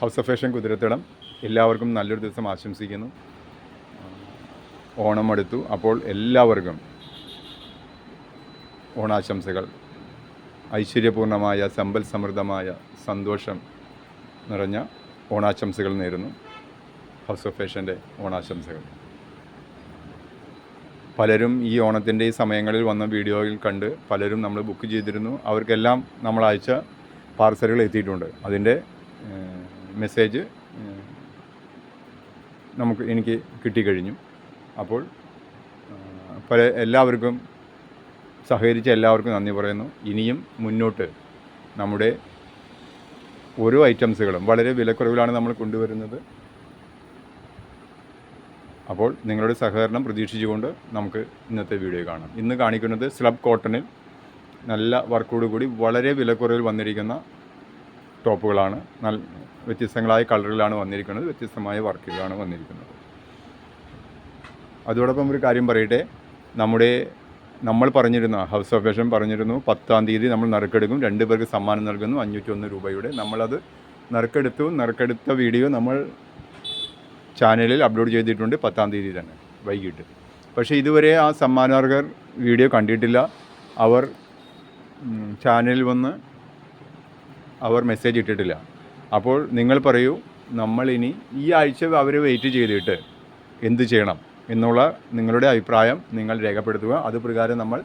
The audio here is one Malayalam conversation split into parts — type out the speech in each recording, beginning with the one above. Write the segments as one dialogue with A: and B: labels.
A: ഹൗസ് ഓഫ് ഫാഷൻ കുതിരത്തടം എല്ലാവർക്കും നല്ലൊരു ദിവസം ആശംസിക്കുന്നു. ഓണം അടുത്തു. അപ്പോൾ എല്ലാവർക്കും ഓണാശംസകൾ. ഐശ്വര്യപൂർണമായ സമ്പൽ സമൃദ്ധമായ സന്തോഷം നിറഞ്ഞ ഓണാശംസകൾ നേരുന്നു. ഹൗസ് ഓഫ് ഫാഷന്റെ ഓണാശംസകൾ. പലരും ഈ ഓണത്തിന്റെ ഈ സമയങ്ങളിൽ വന്ന വീഡിയോയിൽ കണ്ട് പലരും നമ്മൾ ബുക്ക് ചെയ്തിരുന്നു. അവർക്കെല്ലാം നമ്മൾ അയച്ച പാർസലുകൾ എത്തിയിട്ടുണ്ട്. അതിന്റെ മെസ്സേജ് നമുക്ക് എനിക്ക് കിട്ടിക്കഴിഞ്ഞു. അപ്പോൾ പല എല്ലാവർക്കും സഹകരിച്ച എല്ലാവർക്കും നന്ദി പറയുന്നു. ഇനിയും മുന്നോട്ട് നമ്മുടെ ഓരോ ഐറ്റംസുകളും വളരെ വിലക്കുറവിലാണ് നമ്മൾ കൊണ്ടുവരുന്നത്. അപ്പോൾ നിങ്ങളുടെ സഹകരണം പ്രതീക്ഷിച്ചുകൊണ്ട് നമുക്ക് ഇന്നത്തെ വീഡിയോ കാണാം. ഇന്ന് കാണിക്കുന്നത് സ്ലബ് കോട്ടണിൽ നല്ല വർക്കോട് കൂടി വളരെ വിലക്കുറവിൽ വന്നിരിക്കുന്ന ടോപ്പുകളാണ്. നല്ല വ്യത്യസ്തങ്ങളായ കളറുകളാണ് വന്നിരിക്കുന്നത് വ്യത്യസ്തമായ വർക്കുകളാണ് വന്നിരിക്കുന്നത്. അതോടൊപ്പം ഒരു കാര്യം പറയട്ടെ നമ്മുടെ നമ്മൾ പറഞ്ഞിരുന്ന ഹൗസ് ഓഫ് ഫാഷൻ പറഞ്ഞിരുന്നു പത്താം തീയതി നമ്മൾ നറുക്കെടുക്കും രണ്ട് പേർക്ക് സമ്മാനം നൽകുന്നു അഞ്ഞൂറ്റൊന്ന് രൂപയുടെ. നമ്മളത് നറുക്കെടുത്തു നറുക്കെടുത്ത വീഡിയോ നമ്മൾ ചാനലിൽ അപ്ലോഡ് ചെയ്തിട്ടുണ്ട് പത്താം തീയതി തന്നെ വൈകിട്ട്. പക്ഷേ ഇതുവരെ ആ സമ്മാനാർഹർ വീഡിയോ കണ്ടിട്ടില്ല. അവർ ചാനലിൽ വന്ന് അവർ മെസ്സേജ് ഇട്ടിട്ടില്ല. അപ്പോൾ നിങ്ങൾ പറയൂ നമ്മളിനി ഈ ആഴ്ച അവർ വെയിറ്റ് ചെയ്തിട്ട് എന്ത് ചെയ്യണം എന്നുള്ള നിങ്ങളുടെ അഭിപ്രായം നിങ്ങൾ രേഖപ്പെടുത്തുക. അത് പ്രകാരം നമ്മൾ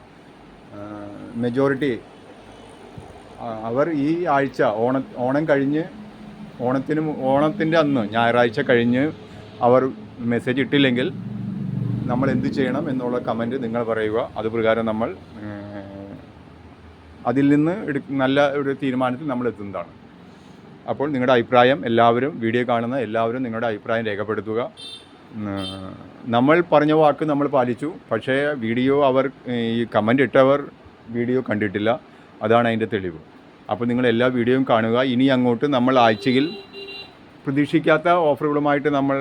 A: മെജോറിറ്റി അവർ ഈ ആഴ്ച ഓണ ഓണം കഴിഞ്ഞ് ഓണത്തിന് ഓണത്തിന്റെ അന്ന് ഞായറാഴ്ച കഴിഞ്ഞ് അവർ മെസ്സേജ് ഇട്ടില്ലെങ്കിൽ നമ്മൾ എന്ത് ചെയ്യണം എന്നുള്ള കമന്റ് നിങ്ങൾ പറയുക. അത് പ്രകാരം നമ്മൾ അതിൽ നിന്ന് എടു നല്ല ഒരു തീരുമാനത്തിൽ നമ്മൾ എത്തുന്നതാണ്. അപ്പോൾ നിങ്ങളുടെ അഭിപ്രായം എല്ലാവരും വീഡിയോ കാണുന്ന എല്ലാവരും നിങ്ങളുടെ അഭിപ്രായം രേഖപ്പെടുത്തുക. നമ്മൾ പറഞ്ഞ വാക്ക് നമ്മൾ പാലിച്ചു. പക്ഷേ വീഡിയോ അവർ ഈ കമന്റ് ഇട്ടവർ വീഡിയോ കണ്ടിട്ടില്ല. അതാണ് അതിന്റെ തെളിവ്. അപ്പോൾ നിങ്ങൾ എല്ലാ വീഡിയോയും കാണുക. ഇനി അങ്ങോട്ട് നമ്മൾ ആഴ്ചയിൽ പ്രതീക്ഷിക്കാത്ത ഓഫറുകളുമായിട്ട് നമ്മൾ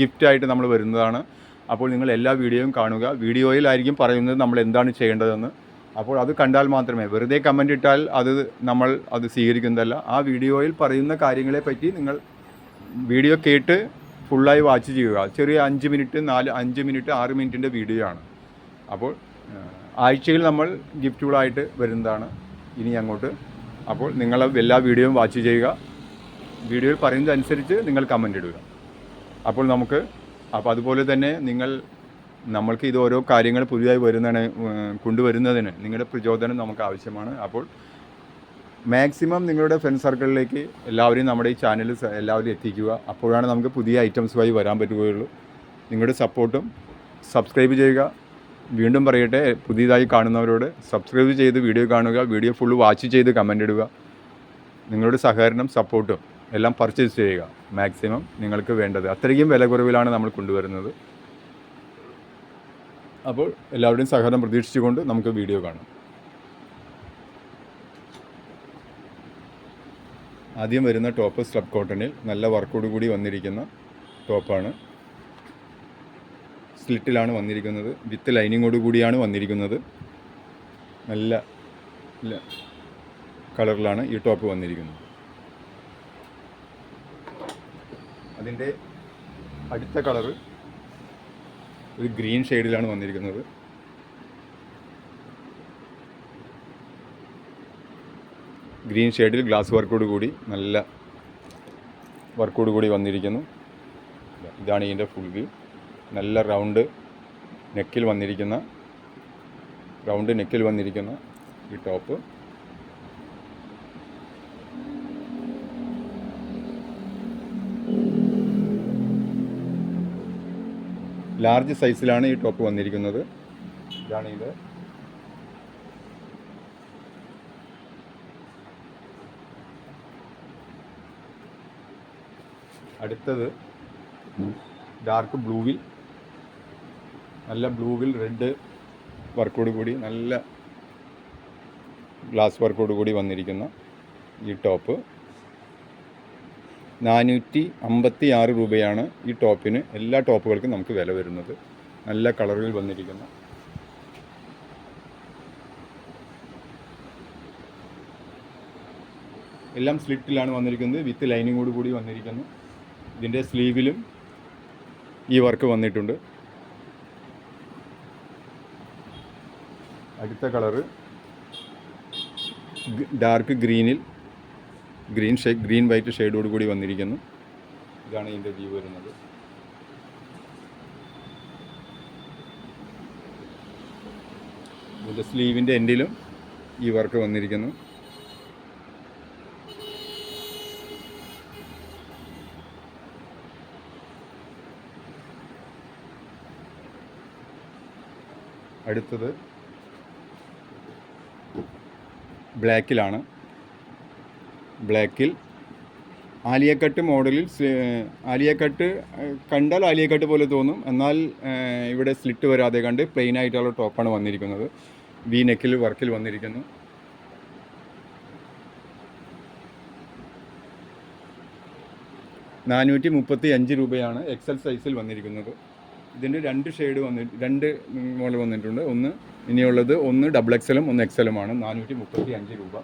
A: ഗിഫ്റ്റായിട്ട് നമ്മൾ വരുന്നതാണ്. അപ്പോൾ നിങ്ങൾ എല്ലാ വീഡിയോയും കാണുക. വീഡിയോയിലായിരിക്കും പറയുന്നത് നമ്മൾ എന്താണ് ചെയ്യേണ്ടതെന്ന്. അപ്പോൾ അത് കണ്ടാൽ മാത്രമേ വെറുതെ കമന്റ് ഇട്ടാൽ അത് നമ്മൾ അത് സ്വീകരിക്കുന്നതല്ല. ആ വീഡിയോയിൽ പറയുന്ന കാര്യങ്ങളെ പറ്റി നിങ്ങൾ വീഡിയോ കേട്ട് ഫുള്ളായി വാച്ച് ചെയ്യുക. ചെറിയ അഞ്ച് മിനിറ്റ് നാല് അഞ്ച് മിനിറ്റ് ആറ് മിനിറ്റിന്റെ വീഡിയോ ആണ്. അപ്പോൾ ആഴ്ചയിൽ നമ്മൾ ഗിഫ്റ്റുകളായിട്ട് വരുന്നതാണ് ഇനി അങ്ങോട്ട്. അപ്പോൾ നിങ്ങൾ എല്ലാ വീഡിയോയും വാച്ച് ചെയ്യുക. വീഡിയോയിൽ പറയുന്നതനുസരിച്ച് നിങ്ങൾ കമന്റ് ഇടുക. അപ്പോൾ നമുക്ക് അപ്പോൾ അതുപോലെ തന്നെ നിങ്ങൾ നമ്മൾക്ക് ഇത് ഓരോ കാര്യങ്ങൾ പുതിയതായി വരുന്നതിന് കൊണ്ടുവരുന്നതിന് നിങ്ങളുടെ പ്രചോദനം നമുക്ക് ആവശ്യമാണ്. അപ്പോൾ മാക്സിമം നിങ്ങളുടെ ഫ്രണ്ട് സർക്കിളിലേക്ക് എല്ലാവരെയും നമ്മുടെ ഈ ചാനൽ എല്ലാവരും എത്തിക്കുക. അപ്പോഴാണ് നമുക്ക് പുതിയ ഐറ്റംസുമായി വരാൻ പറ്റുകയുള്ളൂ. നിങ്ങളുടെ സപ്പോർട്ടും സബ്സ്ക്രൈബ് ചെയ്യുക. വീണ്ടും പറയട്ടെ പുതിയതായി കാണുന്നവരോട് സബ്സ്ക്രൈബ് ചെയ്ത് വീഡിയോ കാണുക. വീഡിയോ ഫുള്ള് വാച്ച് ചെയ്ത് കമന്റ് ഇടുക. നിങ്ങളുടെ സഹകരണം സപ്പോർട്ടും എല്ലാം പർച്ചേസ് ചെയ്യുക. മാക്സിമം നിങ്ങൾക്ക് വേണ്ടത്. അത്രയ്ക്കും വില കുറവിലാണ് നമ്മൾ കൊണ്ടുവരുന്നത്. അപ്പോൾ എല്ലാവരുടെയും സഹകരണം പ്രതീക്ഷിച്ചുകൊണ്ട് നമുക്ക് വീഡിയോ കാണാം. ആദ്യം വരുന്ന ടോപ്പ് സ്ലബ് കോട്ടണിൽ നല്ല വർക്കോട് കൂടി വന്നിരിക്കുന്ന ടോപ്പാണ്. സ്ലിറ്റിലാണ് വന്നിരിക്കുന്നത്. വിത്ത് ലൈനിങ്ങോട് കൂടിയാണ് വന്നിരിക്കുന്നത്. നല്ല കളറിലാണ് ഈ ടോപ്പ് വന്നിരിക്കുന്നത്. അതിന്റെ അടുത്ത കളറ് ഒരു ഗ്രീൻ ഷെയ്ഡിലാണ് വന്നിരിക്കുന്നത്. ഗ്രീൻ ഷെയ്ഡിൽ ഗ്ലാസ് വർക്കോട് കൂടി നല്ല വർക്കോട് കൂടി വന്നിരിക്കുന്നു. ഇതാണ് ഇതിന്റെ ഫുൾ വ്യൂ. നല്ല റൗണ്ട് നെക്കിൽ വന്നിരിക്കുന്ന റൗണ്ട് നെക്കിൽ വന്നിരിക്കുന്ന ഈ ടോപ്പ്. ലാർജ് സൈസിലാണ് ഈ ടോപ്പ് വന്നിരിക്കുന്നത്. ഇതാണ് ഇത്. അടുത്തത് ഡാർക്ക് ബ്ലൂവിൽ നല്ല ബ്ലൂവിൽ റെഡ് വർക്കോട് കൂടി നല്ല ഗ്ലാസ് വർക്കോട് കൂടി വന്നിരിക്കുന്ന ഈ ടോപ്പ്. നാനൂറ്റി അമ്പത്തി ആറ് രൂപയാണ് ഈ ടോപ്പിന് എല്ലാ ടോപ്പുകൾക്കും നമുക്ക് വില വരുന്നത്. നല്ല കളറിൽ വന്നിരിക്കുന്ന. എല്ലാം സ്ലിറ്റിലാണ് വന്നിരിക്കുന്നത്. വിത്ത് ലൈനിങ്ങോട് കൂടി വന്നിരിക്കുന്നു. ഇതിന്റെ സ്ലീവിലും ഈ വർക്ക് വന്നിട്ടുണ്ട്. അടുത്ത കളറ് ഡാർക്ക് ഗ്രീനിൽ ഗ്രീൻ ഷേഡ് ഗ്രീൻ വൈറ്റ് ഷെയ്ഡോട് കൂടി വന്നിരിക്കുന്നു. ഇതാണ് ഇതിന്റെ വ്യൂ വരുന്നത്. ഇതിന്റെ സ്ലീവിന്റെ എൻഡിലും ഈ വർക്ക് വന്നിരിക്കുന്നു. അടുത്തത് ബ്ലാക്കിലാണ്. ബ്ലാക്കിൽ. ആലിയക്കട്ട് മോഡലിൽ ആലിയക്കട്ട് കണ്ടാൽ ആലിയക്കട്ട് പോലെ തോന്നും. എന്നാൽ ഇവിടെ സ്ലിറ്റ് വരാതെ കണ്ട് പ്ലെയിൻ ആയിട്ടുള്ള ടോപ്പാണ് വന്നിരിക്കുന്നത്. വി നെക്കിൽ വർക്കിൽ വന്നിരിക്കുന്നു. നാനൂറ്റി മുപ്പത്തി അഞ്ച് രൂപയാണ് എക്സൽ സൈസിൽ വന്നിരിക്കുന്നത്. ഇതിന്റെ രണ്ട് ഷെയ്ഡ് വന്നി രണ്ട് മോഡൽ വന്നിട്ടുണ്ട്. ഒന്ന് ഇനിയുള്ളത് ഒന്ന് ഡബിൾ എക്സലും ഒന്ന് എക്സലുമാണ് നാനൂറ്റി മുപ്പത്തി അഞ്ച് രൂപ.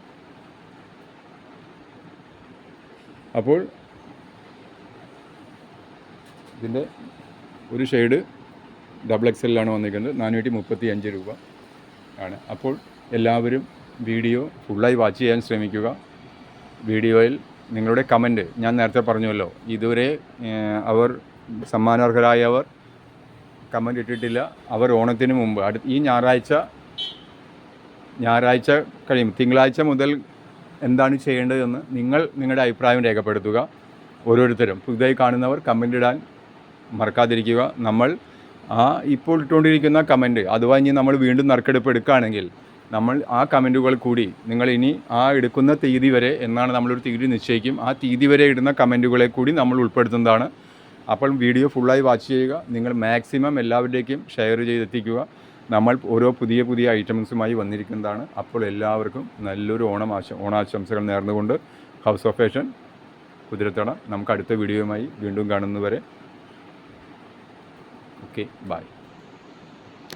A: അപ്പോൾ ഇതിന്റെ ഒരു ഷെയ്ഡ് ഡബിൾ എക്സലിലാണ് വന്നിരിക്കുന്നത് നാനൂറ്റി മുപ്പത്തി അഞ്ച് രൂപ ആണ്. അപ്പോൾ എല്ലാവരും വീഡിയോ ഫുള്ളായി വാച്ച് ചെയ്യാൻ ശ്രമിക്കുക. വീഡിയോയിൽ നിങ്ങളുടെ കമന്റ് ഞാൻ നേരത്തെ പറഞ്ഞുവല്ലോ ഇതുവരെ അവർ സമ്മാനാർഹരായവർ കമന്റ് ഇട്ടിട്ടില്ല. അവർ ഓണത്തിന് മുമ്പ് അടു ഈ ഞായറാഴ്ച ഞായറാഴ്ച കഴിയും തിങ്കളാഴ്ച മുതൽ എന്താണ് ചെയ്യേണ്ടതെന്ന് നിങ്ങൾ നിങ്ങളുടെ അഭിപ്രായം രേഖപ്പെടുത്തുക. ഓരോരുത്തരും പുതുതായി കാണുന്നവർ കമന്റ് ഇടാൻ മറക്കാതിരിക്കുക. നമ്മൾ ആ ഇപ്പോൾ ഇട്ടുകൊണ്ടിരിക്കുന്ന കമന്റ് അഥവാ ഇനി നമ്മൾ വീണ്ടും നറുക്കെടുപ്പ് എടുക്കുകയാണെങ്കിൽ നമ്മൾ ആ കമന്റുകൾ കൂടി നിങ്ങൾ ഇനി ആ എടുക്കുന്ന തീയതി വരെ എന്നാണ് നമ്മളൊരു തീയതി നിശ്ചയിക്കും. ആ തീയതി വരെ ഇടുന്ന കമന്റുകളെ കൂടി നമ്മൾ ഉൾപ്പെടുത്തുന്നതാണ്. അപ്പോൾ വീഡിയോ ഫുള്ളായി വാച്ച് ചെയ്യുക. നിങ്ങൾ മാക്സിമം എല്ലാവരിലേക്കും ഷെയർ ചെയ്തെത്തിക്കുക. നമ്മൾ ഓരോ പുതിയ പുതിയ ഐറ്റംസുമായി വന്നിരിക്കുന്നതാണ്. അപ്പോൾ എല്ലാവർക്കും നല്ലൊരു ഓണം ആശ ഓണാശംസകൾ നേർന്നുകൊണ്ട് ഹൗസ് ഓഫ് ഫാഷൻ കുതിരത്തട നമുക്ക് അടുത്ത വീഡിയോയുമായി വീണ്ടും കാണുന്നവരെ ഓക്കെ ബൈ.